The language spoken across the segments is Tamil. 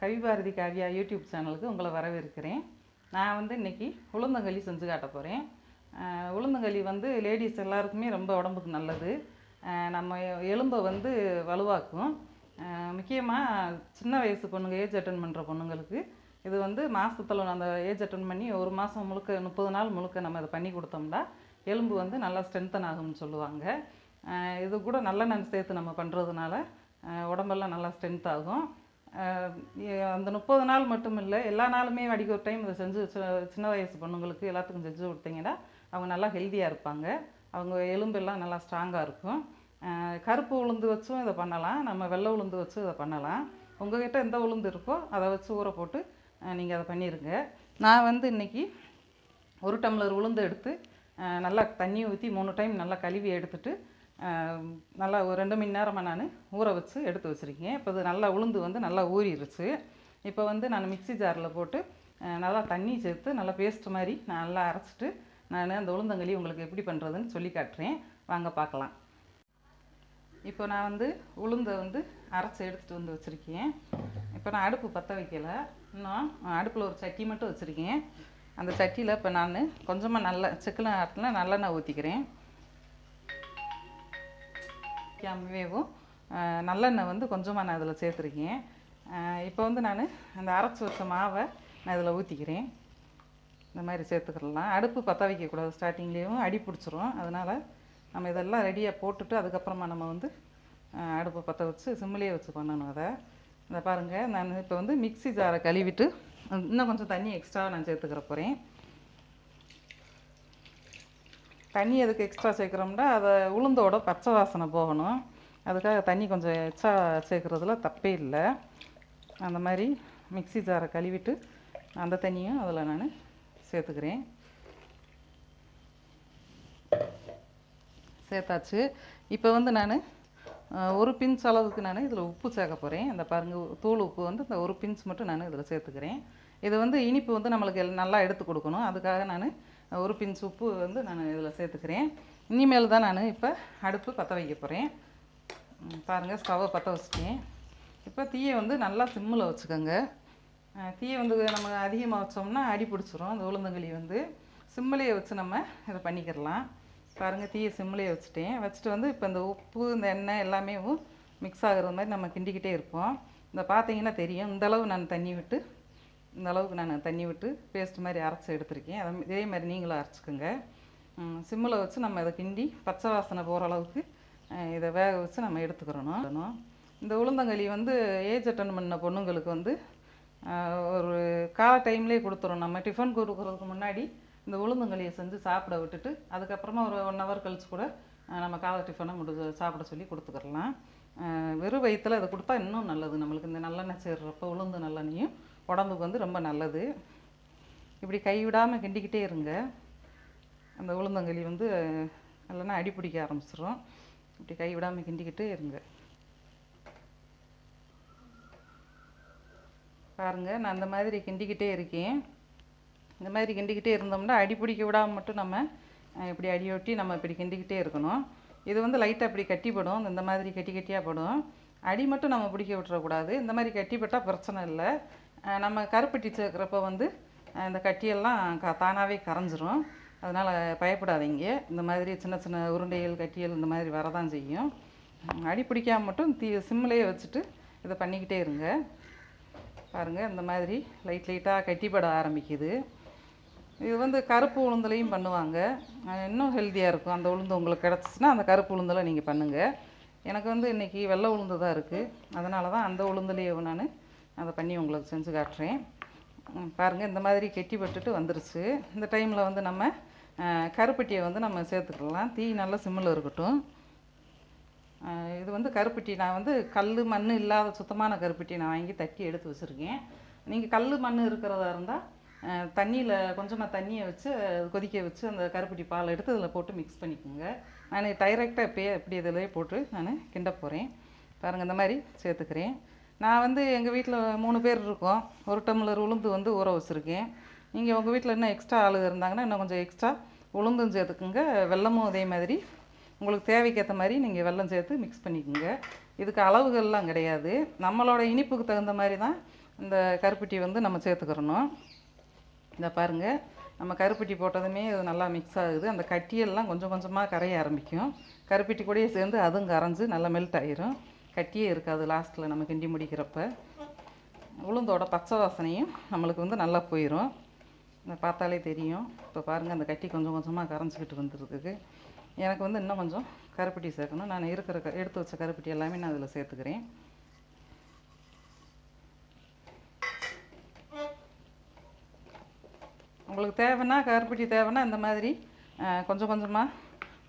கவிபாரதி காவியா யூடியூப் சேனலுக்கு உங்களை வரவேற்கிறேன். நான் வந்து இன்னைக்கு உளுந்தங்களி செஞ்சு காட்ட போகிறேன் உளுந்தங்களி வந்து லேடிஸ் எல்லாருக்குமே ரொம்ப உடம்புக்கு நல்லது. நம்ம எலும்பை வந்து வலுவாக்கும். முக்கியமாக சின்ன வயசு பொண்ணுங்க ஏஜ் அட்டன் பண்ணுற பொண்ணுங்களுக்கு இது வந்து மாதத்தில் அந்த ஏஜ் அட்டன் பண்ணி ஒரு மாதம் முழுக்க முப்பது நாள் முழுக்க நம்ம இதை பண்ணி கொடுத்தோம்னா எலும்பு வந்து நல்லா ஸ்ட்ரென்த்தன் ஆகும்னு சொல்லுவாங்க. இது கூட நல்லெண்ணெய் சேர்த்து நம்ம பண்ணுறதுனால உடம்பெல்லாம் நல்லா ஸ்ட்ரென்த் ஆகும். அந்த முப்பது நாள் மட்டும் இல்லை எல்லா நாளுமே அடிக்க ஒரு டைம் இதை செஞ்சு சின்ன வயசு பொண்ணுங்களுக்கு எல்லாத்துக்கும் செஞ்சு கொடுத்தீங்கன்னா அவங்க நல்லா ஹெல்த்தியாக இருப்பாங்க. அவங்க எலும்பெல்லாம் நல்லா ஸ்ட்ராங்காக இருக்கும். கருப்பு உளுந்து வச்சும் இதை பண்ணலாம். நம்ம வெள்ளை உளுந்து வச்சும் இதை பண்ணலாம். உங்ககிட்ட எந்த உளுந்து இருக்கோ அதை வச்சு ஊற போட்டு நீங்கள் அதை பண்ணிடுங்க நான் வந்து இன்றைக்கி ஒரு டம்ளர் உளுந்து எடுத்து நல்லா தண்ணி ஊற்றி மூணு டைம் நல்லா கழுவி எடுத்துட்டு நல்லா ஒரு ரெண்டு மணி நேரமாக நான் ஊற வச்சு எடுத்து வச்சுருக்கேன். இப்போ இது நல்லா உளுந்து வந்து நல்லா ஊறிடுச்சு இப்போ வந்து நான் மிக்ஸி ஜாரில் போட்டு நல்லா தண்ணி சேர்த்து நல்லா பேஸ்ட் மாதிரி நல்லா அரைச்சிட்டு நான் அந்த உளுந்தங்களி உங்களுக்கு எப்படி பண்ணுறதுன்னு சொல்லி காட்டுறேன். வாங்க பார்க்கலாம். இப்போ நான் வந்து உளுந்தை வந்து அரைச்சி எடுத்துகிட்டு வந்து வச்சுருக்கேன். இப்போ நான் அடுப்பு பற்ற வைக்கல. இன்னும் அடுப்பில் ஒரு சட்டி மட்டும் வச்சுருக்கேன். அந்த சட்டியில் இப்போ நான் கொஞ்சமாக நல்ல சிக்கன ஆட்டில் நல்லெண்ணெய் ஊற்றிக்கிறேன் கேமவேவும் நல்லெண்ணெய் வந்து கொஞ்சமாக நான் இதில் சேர்த்துருக்கேன். இப்போ வந்து நான் அந்த அரைச்சி வச்ச மாவை நான் இதில் ஊற்றிக்கிறேன் இந்த மாதிரி சேர்த்துக்கிடலாம் அடுப்பு பற்ற வைக்கக்கூடாது ஸ்டார்டிங்லேயும் அடி பிடிச்சிரும். அதனால் நம்ம இதெல்லாம் ரெடியாக போட்டுட்டு அதுக்கப்புறமா நம்ம வந்து அடுப்பை பற்ற வச்சு சிம்மிலே வச்சு பண்ணணும் அதை. இந்த பாருங்கள் நான் இப்போ வந்து மிக்ஸி ஜாரை கழுவிட்டு இன்னும் கொஞ்சம் தண்ணி எக்ஸ்ட்ரா நான் சேர்த்துக்கிற போகிறேன் தண்ணி எதுக்கு எக்ஸ்ட்ரா சேர்க்குறோம்னா அதை உளுந்தோட பச்சை வாசனை போகணும். அதுக்காக தண்ணி கொஞ்சம் எக்ஸ்ட்ரா சேர்க்குறதுல தப்பே இல்லை. அந்த மாதிரி மிக்ஸி ஜாரை கழுவிட்டு அந்த தண்ணியும் அதில் நான் சேர்த்துக்கிறேன். சேர்த்தாச்சு. இப்போ வந்து நான் ஒரு பிஞ்ச் அளவுக்கு நான் இதில் உப்பு சேர்க்க போகிறேன் இந்த பாருங்கள் தூள் உப்பு வந்து இந்த ஒரு பிஞ்ச் மட்டும் நான் இதில் சேர்த்துக்கிறேன். இது வந்து இனிப்பு வந்து நம்மளுக்கு எல்- நல்லா எடுத்து கொடுக்கணும். அதுக்காக நான் ஒரு பின் உப்பு வந்து நான் இதில் சேர்த்துக்கிறேன். இனிமேல் தான் நான் இப்போ அடுப்பு பற்ற வைக்க போகிறேன். பாருங்கள் ஸ்டவ்வை பற்ற வச்சுட்டேன். இப்போ தீயை வந்து நல்லா சிம்மில் வச்சுக்கோங்க. தீயை வந்து நம்ம அதிகமாக வச்சோம்னா அடி பிடிச்சிரும். அந்த உளுந்தங்களி வந்து சிம்மிலேயே வச்சு நம்ம இதை பண்ணிக்கிடலாம் பாருங்கள் தீயை சிம்மிலேயே வச்சுட்டேன். வச்சுட்டு வந்து இப்போ இந்த உப்பு இந்த எண்ணெய் எல்லாமே மிக்ஸ் ஆகுற மாதிரி நம்ம கிண்டிக்கிட்டே இருப்போம். இந்த பார்த்தீங்கன்னா தெரியும். இந்த அளவு நான் தண்ணி விட்டு இந்த அளவுக்கு நான் தண்ணி விட்டு பேஸ்ட் மாதிரி அரைச்சி எடுத்திருக்கேன். அதை இதே மாதிரி நீங்களும் அரைச்சிக்கோங்க. சிம்மில் வச்சு நம்ம இதை கிண்டி பச்சை வாசனை போகிற அளவுக்கு இதை வேக வச்சு நம்ம எடுத்துக்கிறணும். இந்த உளுந்தங்களி வந்து ஏஜ் அட்டன் பண்ண பொண்ணுங்களுக்கு வந்து ஒரு கால டைம்லேயே கொடுத்துரும். நம்ம டிஃபன் கொடுக்குறதுக்கு முன்னாடி இந்த உளுந்தங்களியை செஞ்சு சாப்பிட விட்டுட்டு அதுக்கப்புறமா ஒரு ஒன் ஹவர் கழிச்சு கூட நம்ம காலை டிஃபனை முடி சாப்பிட சொல்லி கொடுத்துக்கிறலாம் வெறும் வயிற்றில் இதை கொடுத்தா இன்னும் நல்லது. நம்மளுக்கு இந்த நல்லெண்ணெய் சேர்றப்போ உளுந்து நல்லெண்ணையும் உடம்புக்கு வந்து ரொம்ப நல்லது. இப்படி கைவிடாமல் கிண்டிக்கிட்டே இருங்க. அந்த உளுந்தங்களி வந்து இல்லைன்னா அடி பிடிக்க ஆரம்பிச்சிடும் இப்படி கைவிடாமல் கிண்டிக்கிட்டே இருங்க. பாருங்கள் நான் அந்த மாதிரி கிண்டிக்கிட்டே இருக்கேன். இந்த மாதிரி கிண்டிக்கிட்டே இருந்தோம்னா அடி பிடிக்க விடாமல் மட்டும் நம்ம இப்படி அடியொட்டி நம்ம இப்படி கிண்டிக்கிட்டே இருக்கணும். இது வந்து லைட்டாக இப்படி கட்டிப்படும். இந்த மாதிரி கட்டி கட்டியாக படும். அடி மட்டும் நம்ம பிடிக்க விட்டுறக்கூடாது. இந்த மாதிரி கட்டிப்பட்டால் பிரச்சனை இல்லை. நம்ம கருப்பட்டி சேர்க்குறப்ப வந்து இந்த கட்டியெல்லாம் க தானாகவே கரைஞ்சிரும். அதனால் பயப்படாதீங்க. இந்த மாதிரி சின்ன சின்ன உருண்டைகள் கட்டியல் இந்த மாதிரி வரதான் செய்யும். உம், அடி மட்டும் தீ சிம்மிலேயே வச்சுட்டு இதை பண்ணிக்கிட்டே இருங்க. பாருங்கள் இந்த மாதிரி லைட் லைட்டாக கட்டிப்பட ஆரம்பிக்குது. இது வந்து கருப்பு உளுந்துலையும் பண்ணுவாங்க. இன்னும் ஹெல்த்தியாக இருக்கும். அந்த உளுந்து உங்களுக்கு கிடச்சிச்சின்னா அந்த கருப்பு உளுந்தில் நீங்கள் பண்ணுங்கள் எனக்கு வந்து இன்றைக்கி வெள்ளை உளுந்து தான் இருக்குது அதனால தான் அந்த உளுந்துலேயே நான் அதை பண்ணி உங்களுக்கு செஞ்சு காட்டுறேன். பாருங்கள் இந்த மாதிரி கெட்டி பட்டுட்டு வந்துருச்சு. இந்த டைமில் வந்து நம்ம கருப்பட்டியை வந்து நம்ம சேர்த்துக்கலாம். தீ நல்லா சிம்மில் இருக்கட்டும். இது வந்து கருப்பட்டி நான் வந்து கல் மண் இல்லாத சுத்தமான கருப்பட்டி நான் வாங்கி தட்டி எடுத்து வச்சுருக்கேன். நீங்கள் கல் மண் இருக்கிறதா இருந்தால் தண்ணியில் கொஞ்சமாக தண்ணியை வச்சு கொதிக்க வச்சு அந்த கருப்பட்டி பால் எடுத்து அதில் போட்டு மிக்ஸ் பண்ணிக்கோங்க. நான் டைரெக்டாக இப்போயே இப்படி இதிலே போட்டு நான் கிண்ட போகிறேன் பாருங்கள் இந்த மாதிரி சேர்த்துக்கிறேன். நான் வந்து எங்கள் வீட்டில் மூணு பேர் இருக்கோம். ஒரு டம்ளர் உளுந்து வந்து ஊற வச்சுருக்கேன். நீங்கள் உங்கள் வீட்டில் இன்னும் எக்ஸ்ட்ரா ஆளு இருந்தாங்கன்னா இன்னும் கொஞ்சம் எக்ஸ்ட்ரா உளுந்தும் சேர்த்துக்குங்க. வெல்லமும் அதே மாதிரி. உங்களுக்கு தேவைக்கேற்ற மாதிரி நீங்கள் வெல்லம் சேர்த்து மிக்ஸ் பண்ணிக்கோங்க. இதுக்கு அளவுகள்லாம் கிடையாது. நம்மளோட இனிப்புக்கு தகுந்த மாதிரி தான் இந்த கருப்பட்டி வந்து நம்ம சேர்த்துக்கிறணும். இந்த பாருங்கள் நம்ம கருப்பட்டி போட்டதுமே இது நல்லா மிக்ஸ் ஆகுது. அந்த கட்டியெல்லாம் கொஞ்சம் கொஞ்சமாக கரைய ஆரம்பிக்கும். கருப்பட்டி கூடயே சேர்ந்து அதுவும் கரைஞ்சி நல்லா மெல்ட் ஆயிரும். கட்டியே இருக்காது லாஸ்ட்டில் நம்ம கிண்டி முடிக்கிறப்ப. உளுந்தோட பச்சை வாசனையும் நம்மளுக்கு வந்து நல்லா போயிடும் இதை பார்த்தாலே தெரியும். இப்போ பாருங்கள் அந்த கட்டி கொஞ்சம் கொஞ்சமாக கரைஞ்சிக்கிட்டு வந்துருக்கு எனக்கு வந்து இன்னும் கொஞ்சம் கருப்பட்டி சேர்க்கணும். நான் இருக்கிற க- எடுத்து வச்ச கருப்பட்டி எல்லாமே நான் அதில் சேர்த்துக்கிறேன். உங்களுக்கு தேவைன்னா கருப்பட்டி தேவைன்னா இந்த மாதிரி கொஞ்சம் கொஞ்சமாக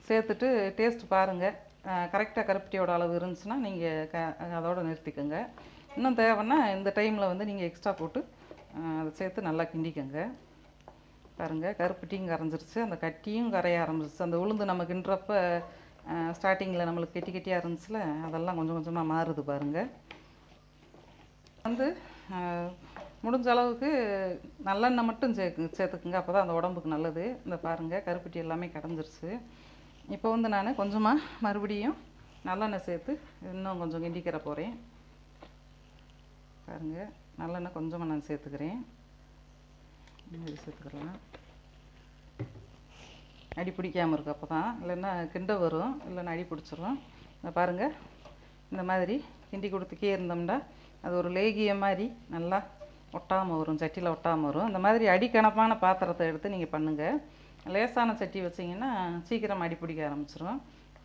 சேர்த்துட்டு டேஸ்ட் பாருங்கள் கரெக்டாக கருப்பட்டியோட அளவு இருந்துச்சுன்னா நீங்கள் க அதோடு நிறுத்திக்கோங்க. இன்னும் தேவைன்னா இந்த டைமில் வந்து நீங்கள் எக்ஸ்ட்ரா போட்டு அதை சேர்த்து நல்லா கிண்டிக்கோங்க. பாருங்கள் கருப்பட்டியும் கரைஞ்சிருச்சு அந்த கட்டியும் கரைய ஆரம்பிச்சிருச்சு. அந்த உளுந்து நம்ம கிண்டுறப்ப ஸ்டார்டிங்கில் நம்மளுக்கு கெட்டி கெட்டியாக இருந்துச்சுல அதெல்லாம் கொஞ்சம் கொஞ்சமாக மாறுது பாருங்கள் வந்து முடிஞ்ச அளவுக்கு நல்லெண்ணெய் மட்டும் சே சேர்த்துக்குங்க அப்போ தான் அந்த உடம்புக்கு நல்லது. இந்த பாருங்கள் கருப்பட்டி எல்லாமே கடைஞ்சிருச்சு இப்போ வந்து நான் கொஞ்சமாக மறுபடியும் நல்லெண்ணெய் சேர்த்து இன்னும் கொஞ்சம் கிண்டிக்கிற போகிறேன் பாருங்கள் நல்லெண்ணெய் கொஞ்சமாக நான் சேர்த்துக்கிறேன். இது சேர்த்துக்கலாம். அடி பிடிக்காமல் இருக்கு அப்போ தான் இல்லைன்னா கிண்ட வரும். இல்லைன்னா அடி பிடிச்சிரும். இந்த பாருங்கள் இந்த மாதிரி கிண்டி கொடுத்துக்கே இருந்தோம்னா அது ஒரு லேகிய மாதிரி நல்லா ஒட்டாமல் வரும் சட்டியில் ஒட்டாமல் வரும். இந்த மாதிரி அடிக்கணப்பான பாத்திரத்தை எடுத்து நீங்கள் பண்ணுங்கள் லேசான சட்டி வச்சிங்கன்னா சீக்கிரம் அடி பிடிக்க ஆரம்பிச்சிரும்.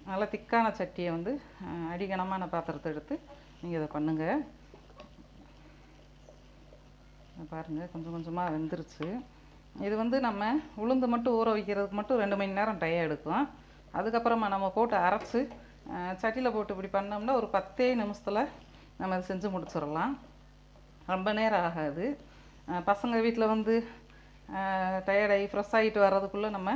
நல்லா திக்கான சட்டியை வந்து அடிகனமான பாத்திரத்தை எடுத்து நீங்கள் இதை பண்ணுங்கள் பாருங்கள் கொஞ்சம் கொஞ்சமாக வெந்துருச்சு. இது வந்து நம்ம உளுந்து மட்டும் ஊற வைக்கிறதுக்கு மட்டும் ரெண்டு மணி நேரம் டைய எடுக்கும். அதுக்கப்புறமா நம்ம போட்டு அரைச்சி சட்டியில் போட்டு இப்படி பண்ணோம்னா ஒரு பத்தே நிமிஷத்தில் நம்ம அதை செஞ்சு முடிச்சிடலாம். ரொம்ப நேரம் ஆகாது. பசங்க வீட்டில் வந்து டயர்டாகி ஃப்ரெஷ் ஆகிட்டு வர்றதுக்குள்ளே நம்ம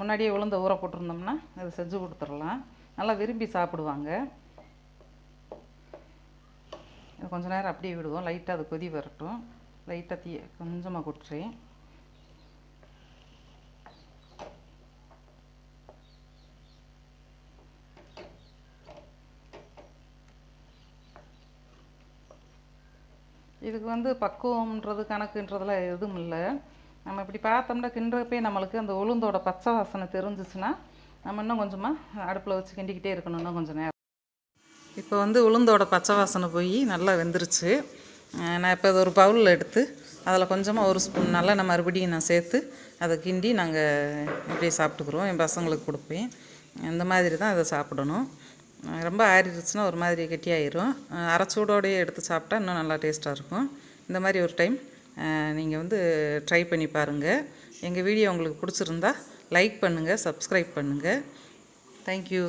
முன்னாடியே உளுந்த ஊற போட்டிருந்தோம்னா அதை செஞ்சு கொடுத்துடலாம். நல்லா விரும்பி சாப்பிடுவாங்க. இது கொஞ்ச நேரம் அப்படியே விடுவோம். லைட்டாக அது கொதி வரட்டும். லைட்டாக தீ கொஞ்சமாக கொட்டுறேன் இதுக்கு வந்து பக்குவம்ன்றது கணக்குன்றதெல்லாம் எதுவும் இல்லை. நம்ம இப்படி பார்த்தோம்னா கிண்டுறப்பே நம்மளுக்கு அந்த உளுந்தோட பச்சை வாசனை தெரிஞ்சிச்சுன்னா நம்ம இன்னும் கொஞ்சமாக அடுப்பில் வச்சு கிண்டிக்கிட்டே இருக்கணும் இன்னும் கொஞ்சம் நேரம். இப்போ வந்து உளுந்தோட பச்சை வாசனை போய் நல்லா வெந்துருச்சு. நான் இப்போ அது ஒரு பவுலில் எடுத்து அதில் கொஞ்சமாக ஒரு ஸ்பூன் நல்லெண்ணெய் மறுபடியும் நான் சேர்த்து அதை கிண்டி நாங்கள் இப்படியே சாப்பிட்டுக்குறோம். என் பசங்களுக்கு கொடுப்பேன். இந்த மாதிரி தான் இதை சாப்பிடணும். ரொம்ப ஆறிடுச்சுன்னா ஒரு மாதிரி கெட்டியாயிரும். அரைச்சூடோடையே அரை சூடோடையே எடுத்து சாப்பிட்டா இன்னும் நல்லா டேஸ்ட்டாக இருக்கும். இந்த மாதிரி ஒரு டைம் நீங்கள் வந்து ட்ரை பண்ணி பாருங்கள் எங்கள் வீடியோ உங்களுக்கு பிடிச்சிருந்தா லைக் பண்ணுங்கள் சப்ஸ்கிரைப் பண்ணுங்கள் தேங்க்யூ